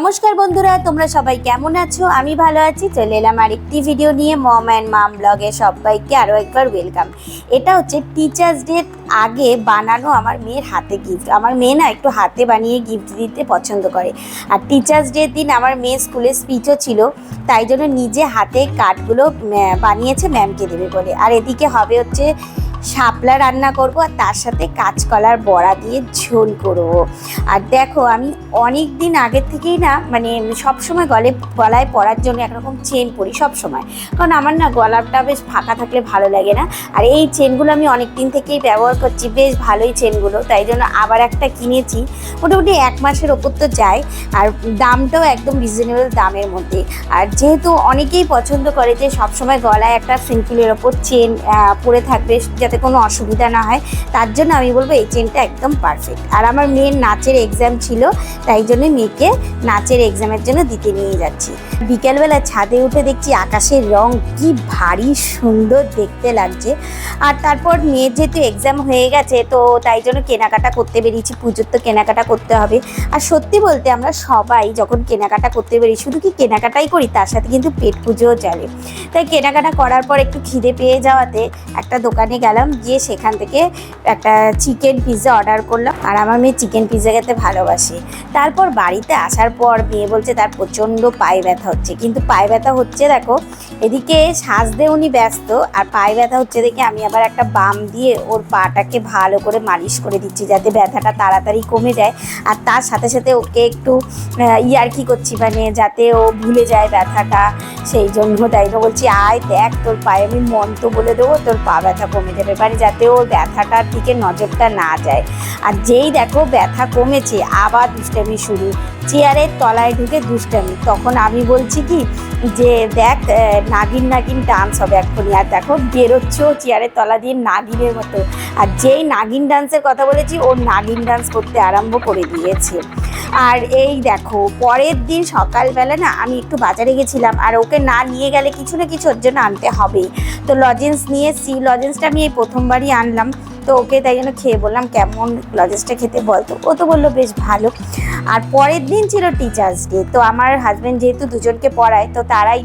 নমস্কার বন্ধুরা, তোমরা সবাই কেমন আছো? আমি ভালো আছি। চলে এলাম আরেকটি ভিডিও নিয়ে, মম অ্যান্ড মাম ব্লগে সবাইকে আরও একবার ওয়েলকাম এটা হচ্ছে টিচার্স ডে আগে বানানো আমার মেয়ের হাতে গিফট আমার মেয়ে না একটু হাতে বানিয়ে গিফট দিতে পছন্দ করে। আর টিচার্স ডে দিন আমার মেয়ে স্কুলে স্পিচও ছিল, তাই জন্য নিজে হাতে কার্ডগুলো বানিয়েছে ম্যামকে দেবে বলে। আর এদিকে হবে হচ্ছে শাপলা রান্না করব আর তার সাথে কাঁচকলার বড়া দিয়ে ঝোল করব। আর দেখো, আমি অনেক দিন আগের থেকেই না মানে সব সময় গলে, গলায় পরার জন্য একরকম চেন পরি সব সময় কারণ আমার না গলাটা বেশ ফাঁকা থাকলে ভালো লাগে না। আর এই চেনগুলো আমি অনেক দিন থেকেই ব্যবহার করছি, বেশ ভালোই চেনগুলো তাই জন্য আবার একটা কিনেছি। মোটামুটি এক মাসের ওপর তো যায়, আর দামটাও একদম রিজনেবল দামের মধ্যে। আর যেহেতু অনেকেই পছন্দ করে যে সবসময় গলায় একটা সিম্পলের ওপর চেন পরে থাকবে যাতে কোনো অসুবিধা না হয়, তার জন্য আমি বলব এই চেনটা একদম পারফেক্ট আর আমার মেয়ের নাচের এক্সাম ছিল, তাই জন্য মেয়েকে নাচের এক্সামের জন্য দিতে নিয়ে যাচ্ছি। বিকেলবেলা ছাদে উঠে দেখছি আকাশের রং কি ভারী সুন্দর দেখতে লাগছে। আর তারপর মেয়ের যেহেতু এক্সাম হয়ে গেছে, তো তাই জন্য কেনাকাটা করতে বেরিয়েছি, পুজোর তো কেনাকাটা করতে হবে। আর সত্যি বলতে আমরা সবাই যখন কেনাকাটা করতে বেরি শুধু কি কেনাকাটাই করি, তার সাথে কিন্তু পেট পুজোও চলে। তাই কেনাকাটা করার পর একটু খিদে পেয়ে যাওয়াতে একটা দোকানে গেলাম, গিয়ে সেখান থেকে একটা চিকেন পিৎজা অর্ডার করলাম। আর আমার মেয়ে চিকেন পিৎজা খেতে ভালোবাসে। তারপর বাড়িতে আসার পর মেয়ে বলছে, তার প্রচণ্ড পায়ে ব্যথা হচ্ছে। কিন্তু পায়ে ব্যথা হচ্ছে, দেখো, এদিকে সাজতে উনি ব্যস্ত, আর পায়ে ব্যথা হচ্ছে দেখে আমি আবার একটা বাম দিয়ে ওর পাটাকে ভালো করে মালিশ করে দিচ্ছি যাতে ব্যথাটা তাড়াতাড়ি কমে যায়। আর তার সাথে সাথে ওকে একটু ইয়ার্কি করছি মানে যাতে ও ভুলে যায় ব্যথাটা, সেই জন্য তাই বলছি। আয় দেখ তোর পায়ে আমি মন্ত্র বলে দেবো, তোর পা ব্যথা কমে যাবে। মানে যাতে ওর ব্যথাটার দিকে নজরটা না যায়। আর যেই দেখো ব্যথা কমেছে, আবার দুষ্টামি শুরু। চেয়ারের তলায় ঢুকে দুষ্টামি। তখন আমি বলছি কি যে দেখ নাগিন নাগিন ডান্স হবে এক্ষুনি। আর দেখো বেরোচ্ছেও চেয়ারের তলা দিয়ে নাগিনের মতো। আর যেই নাগিন ডান্সের কথা বলেছি, ওর নাগিন ডান্স করতে আরম্ভ করে দিয়েছে। আর এই দেখো, পরের দিন সকালবেলা না, আমি একটু বাজারে গেছিলাম। আর ওকে না নিয়ে গেলে কিছু না কিছু ওর জন্য আনতে হবেই। তো লজেন্স নিয়ে সি লজেন্সটা আমি এই প্রথমবারই আনলাম। তো ওকে তাই জন্য খেয়ে বললাম, কেমন লজেন্সটা খেতে বলতো ও তো বলল, বেশ ভালো। আর পরের দিন ছিল টিচার্স ডে তো আমার হাজব্যান্ড যেহেতু দুজনকে পড়ায়, তো তারাই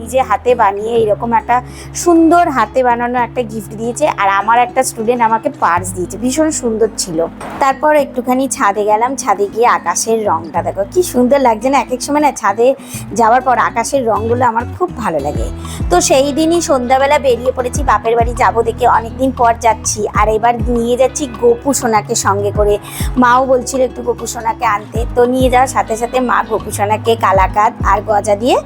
নিজে হাতে বানিয়ে এরকম একটা সুন্দর হাতে বানানো একটা গিফট দিয়েছে, আর আমার একটা স্টুডেন্ট আমাকে পার্স দিয়েছে। ভীষণ সুন্দর ছিল। তারপর একটুখানি ছাদে গেলাম, ছাদে গিয়ে আকাশের রংটা দেখো, কি সুন্দর লাগছে না? এক এক সময় না ছাদে যাওয়ার পর আকাশের রংগুলো আমার খুব ভালো লাগে। তো সেই দিনই সন্ধ্যাবেলা বেরিয়ে পড়েছি, বাপের বাড়ি যাব দেখে অনেকদিন পর যাচ্ছি। আর এবার নিয়ে যাচ্ছি গোপু সোনাকে সঙ্গে করে। মাও বলছিল একটু গোপু সোনাকে আনতে, তো নিয়ে যাওয়ার সাথে সাথে মা গোপু সোনাকে কালাকাত আর গজা দিয়ে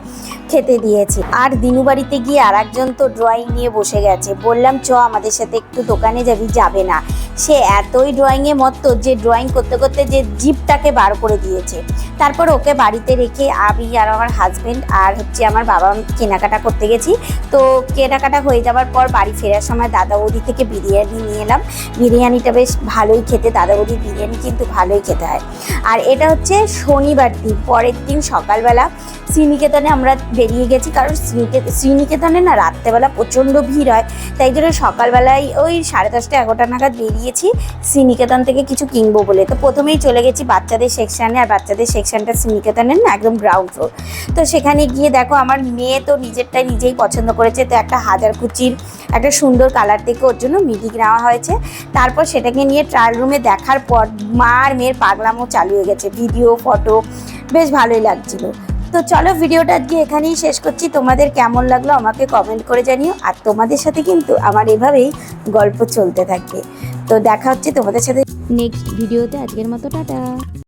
খেতে দিয়েছে। আর দিনু বাড়িতে গিয়ে আর একজন তো ড্রয়িং নিয়ে বসে গেছে। বললাম, চ, আমাদের সাথে একটু দোকানে যাবি, যাবে না। সে এতই ড্রয়িংয়ে মত্ত যে ড্রয়িং করতে করতে যে জিপটাকে বার করে দিয়েছে। তারপর ওকে বাড়িতে রেখে আমি আর আমার হাজব্যান্ড আর হচ্ছে আমার বাবা কেনাকাটা করতে গেছি। তো কেনাকাটা হয়ে যাওয়ার পর বাড়ি ফেরার সময় দাদা বৌদি থেকে বিরিয়ানি নিয়ে এলাম। বিরিয়ানিটা বেশ ভালোই খেতে, দাদা বৌদির বিরিয়ানি কিন্তু ভালোই খেতে হয়। আর এটা হচ্ছে শনিবার দিন, পরের দিন সকালবেলা। শ্রীনিকেতনে আমরা বেরিয়ে গেছি কারণ শ্রীনিকে- শ্রীনিকেতনে না রাত্রেবেলা প্রচণ্ড ভিড় হয়। তাই জন্য সকালবেলায় ওই সাড়ে দশটা, এগারোটা নাগাদ বেরিয়েছি শ্রীনিকেতন থেকে কিছু কিনবো বলে। তো প্রথমেই চলে গেছি বাচ্চাদের সেকশানে আর বাচ্চাদের সেকশানটা শ্রীনিকেতনের না একদম গ্রাউন্ড ফ্লোর তো সেখানে গিয়ে দেখো আমার মেয়ে তো নিজেরটাই নিজেই পছন্দ করেছে। তো একটা হাজার কুচির, একটা সুন্দর কালার থেকে ওর জন্য মিডি নেওয়া হয়েছে। তারপর সেটাকে নিয়ে ট্রায়াল রুমে দেখার পর মা আর মেয়ের পাগলামও চালু হয়ে গেছে। ভিডিও ফটো বেশ ভালোই লাগছিল। তো চলো ভিডিওটা আজকে এখানেই শেষ করছি। তোমাদের কেমন লাগল আমাকে কমেন্ট করে জানিও। আর তোমাদের সাথে কিন্তু আমার এভাবেই গল্প চলতে থাকে তো দেখা হচ্ছে তোমাদের সাথে নেক্সট ভিডিওতে। আজকের মতো টাটা।